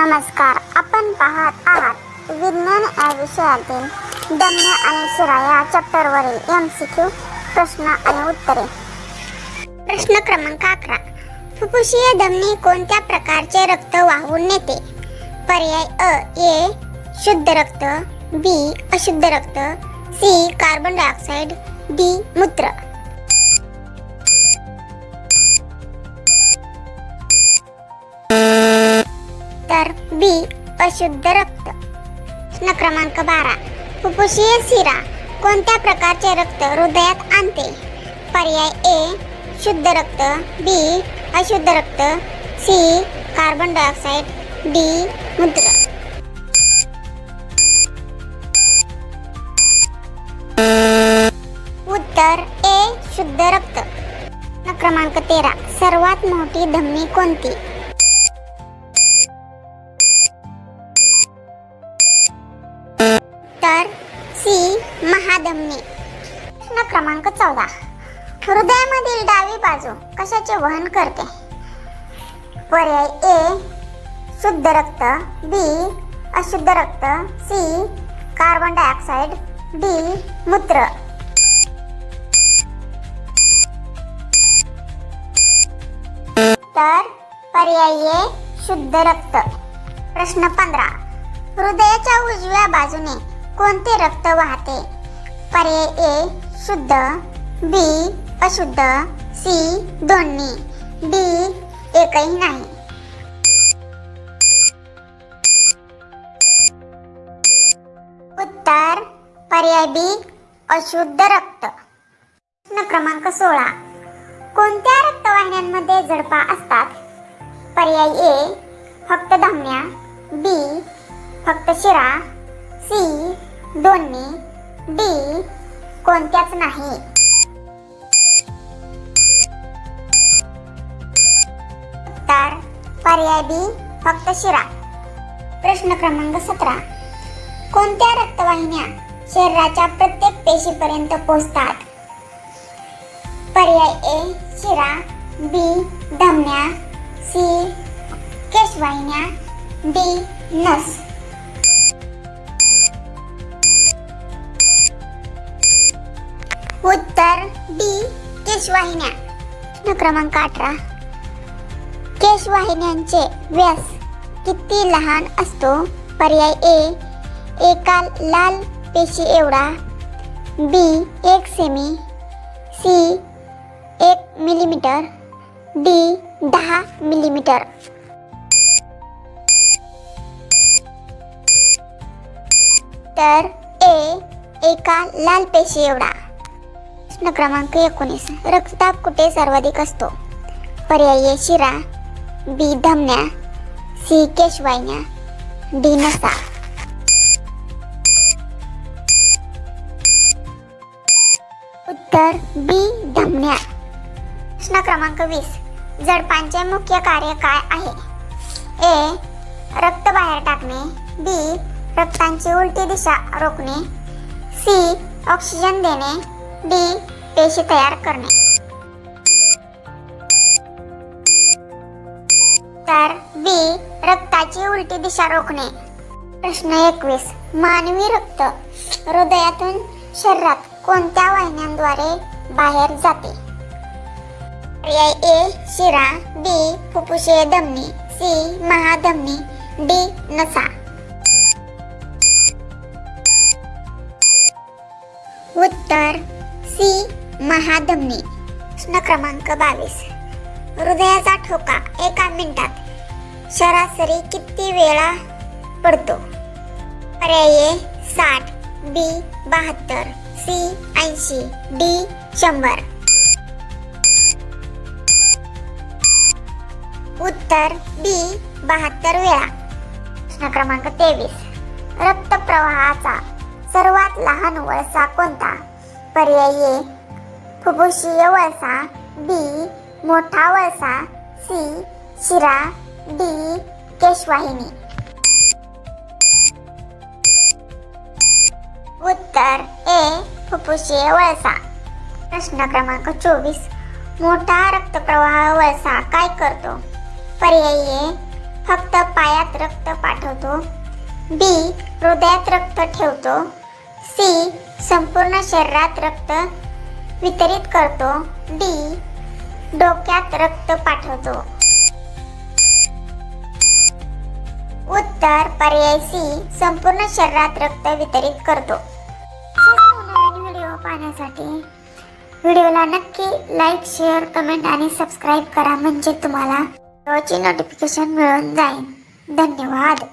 नमस्कार आपण पाहत आहात विज्ञान या विषयातील दम्य आणि शिरा या चॅप्टरवरील एम सी क्यू प्रश्न आणि उत्तरे. प्रश्न क्रमांक अकरा. फुफ्फुसीय दमनी कोणत्या प्रकारचे रक्त वाहून नेते? पर्याय अ ए शुद्ध रक्त बी अशुद्ध रक्त सी कार्बन डायऑक्साईड डी मूत्र. बी अशुद्ध रक्त. प्रश्न क्रमांक बारा. फुफ्फुसीय शिरा कोणत्या प्रकारचे रक्त हृदयात आणते? पर्याय ए शुद्ध रक्त बी अशुद्ध रक्त सी कार्बन डायऑक्साईड डी मूत्र उत्तर ए शुद्ध रक्त. क्रमांक तेरा. सर्वात मोठी धमनी कोणती? सी. महाधमनी प्रश्न क्रमांक चौदा. हृदयामधील डावी बाजू कशाचे वहन करते? पर्याय ए शुद्ध रक्त बी अशुद्ध रक्त सी कार्बन डायऑक्साईड डी मूत्र. तर पर्याय ए शुद्ध रक्त. प्रश्न पंधरा. हृदयाच्या उजव्या बाजूने कोणते रक्त वाहते? पर्याय ए शुद्ध. बी अशुद्ध. सी दोन्ही. डी एकही नाही. उत्तर पर्याय बी अशुद्ध रक्त. प्रश्न क्रमांक सोळा. कोणत्या रक्तवाहिन्यांमध्ये जडपा असतात? पर्याय ए फक्त धमन्या बी फक्त शिरा. सी दोन्ही डी कोणत्याच नाही. उत्तर पर्याय बी फक्त शिरा. प्रश्न क्रमांक सतरा. कोणत्या रक्तवाहिन्या शरीराच्या प्रत्येक पेशीपर्यंत पोहोचतात? पर्याय ए शिरा बी धमन्या सी केशवाहिन्या डी नस. उत्तर डी केशवाहिन्या. प्रश्न क्रमांक अठरा. केशवाहिन्यांचे व्यास किती लहान असतो? पर्याय ए एका लाल पेशी एवढा. बी एक सेमी सी एक मिलीमीटर डी दहा मिलीमीटर तर ए एका लाल पेशी एवढा. प्रश्न क्रमांक एकोणीस. रक्तदाब कुठे सर्वाधिक असतो? पर्याय शिरा बी धमन्या सी केशवाहिन्या डी नसा. उत्तर बी धमन्या प्रश्न क्रमांक वीस. जडपांचे मुख्य कार्य काय आहे? ए रक्त बाहेर टाकणे. बी रक्तांची उलटी दिशा रोखणे. सी ऑक्सिजन देणे. डी पेशी तयार करणे. तर बी रक्ताची उलटी दिशा रोखणे. प्रश्न एकवीस मानवी रक्त हृदयातून शरीरात कोणत्या वाहिन्यांद्वारे बाहेर जाते? पर्याय ए शिरा बी फुफ्फुसे धमनी सी महाधमनी डी नसा. उत्तर सी. महाधमनी प्रश्न क्रमांक बावीस. हृदयाचा ठोका एका मिनिटात. सरासरी किती वेळा पडतो? पर्याय साठ बी बहात्तर सी ऐंशी डी शंभर. उत्तर बी बहात्तर वेळा. प्रश्न क्रमांक तेवीस. रक्तप्रवाहाचा सर्वात लहान वळसा कोणता? पर्याय ए फुफ्फुसीय वळसा बी मोठा वळसा सी शिरा डी केशवाहिनी. उत्तर ए फुफ्फुसीय वळसा प्रश्न क्रमांक चोवीस. मोठा रक्तप्रवाह वळसा काय करतो? पर्याये फक्त पायात रक्त पाठवतो. बी हृदयात रक्त ठेवतो. सी संपूर्ण शरीरात रक्त वितरित करतो. डी डोक्यात रक्त पाठवतो. उत्तर पर्याय सी संपूर्ण शरीरात रक्त वितरित करतो. व्हिडिओ पाहण्यासाठी व्हिडिओला नक्की लाईक शेअर कमेंट आणि सबस्क्राईब करा म्हणजे तुम्हाला व्हिडिओची नोटिफिकेशन मिळून जाईल. धन्यवाद.